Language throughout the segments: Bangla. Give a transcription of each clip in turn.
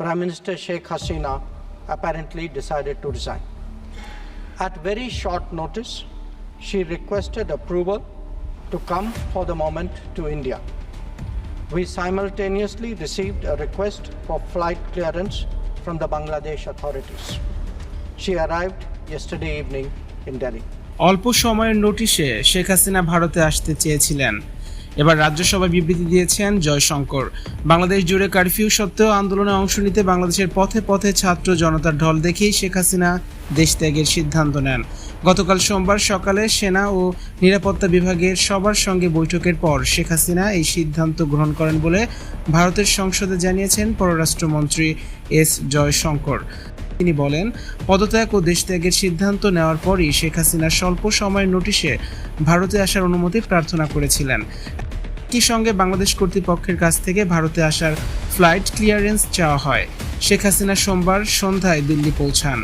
Prime Minister Sheikh Hasina apparently decided to resign. At very short notice, she requested approval to come for the moment to India. We simultaneously received a request for flight clearance from the Bangladesh authorities. She arrived yesterday evening in Delhi. অল্প সময়ের নোটিশে শেখ হাসিনা ভারতে আসতে চেয়েছিলেন এবার রাজ্যসভায় বিবৃতি দিয়েছেন জয়শঙ্কর। বাংলাদেশ জুড়ে কারফিউ সত্ত্বেও আন্দোলনে অংশ নিতে বাংলাদেশের পথে পথে ছাত্র জনতার ঢল দেখেই শেখ হাসিনা দেশ ত্যাগের সিদ্ধান্ত নেন। গতকাল সোমবার সকালে সেনা ও নিরাপত্তা বিভাগের সবার সঙ্গে বৈঠকের পর শেখ হাসিনা এই সিদ্ধান্ত গ্রহণ করেন বলে ভারতের সংসদে জানিয়েছেন পররাষ্ট্রমন্ত্রী এস জয়শঙ্কর। তিনি বলেন, পদত্যাগ ও দেশত্যাগের সিদ্ধান্ত নেওয়ার পরই শেখ হাসিনা স্বল্প সময়ের নোটিশে ভারতে আসার অনুমতি প্রার্থনা করেছিলেন। একই সঙ্গে বাংলাদেশ কর্তৃপক্ষের কাছ থেকে ভারতে আসার ফ্লাইট ক্লিয়ারেন্স চাওয়া হয়। শেখ হাসিনা সোমবার সন্ধ্যায় দিল্লি পৌঁছান।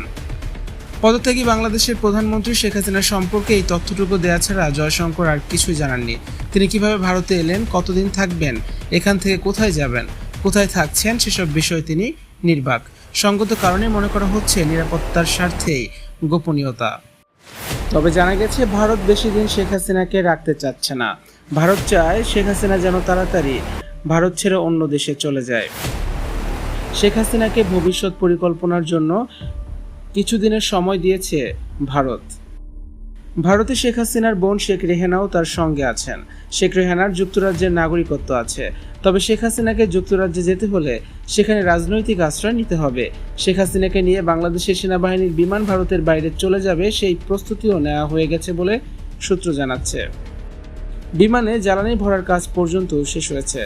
পদত্যাগী বাংলাদেশের প্রধানমন্ত্রী শেখ হাসিনা সম্পর্কে এই তথ্যটুকু দেওয়া ছাড়া জয়শঙ্কর আর কিছুই জানাননি। তিনি কীভাবে ভারতে এলেন, কতদিন থাকবেন, এখান থেকে কোথায় যাবেন, কোথায় থাকছেন সেসব বিষয় তিনি নির্বাক। সঙ্গত কারণে মনে করা হচ্ছে নিরাপত্তার স্বার্থেই গোপনীয়তা। তবে জানা গেছে, ভারত বেশি দিন শেখ হাসিনাকে রাখতে চাচ্ছে না। ভারত চায় শেখ হাসিনা যেন তাড়াতাড়ি ভারত ছেড়ে অন্য দেশে চলে যায়। শেখ হাসিনাকে ভবিষ্যৎ পরিকল্পনার জন্য কিছুদিনের সময় দিয়েছে ভারত। ভারতে শেখ হাসিনার বোন শেখ রেহেনাও তার সঙ্গে আছেন। শেখ রেহানার যুক্তরাজ্যের নাগরিকত্ব আছে। তবে শেখ হাসিনাকে যুক্তরাজ্যে যেতে হলে সেখানে রাজনৈতিক আশ্রয় নিতে হবে। শেখ হাসিনাকে নিয়ে বাংলাদেশের সেনাবাহিনীর বিমান ভারতের বাইরে চলে যাবে সেই প্রস্তুতিও নেওয়া হয়ে গেছে বলে সূত্র জানাচ্ছে। বিমানে জ্বালানি ভরার কাজ পর্যন্ত শেষ হয়েছে।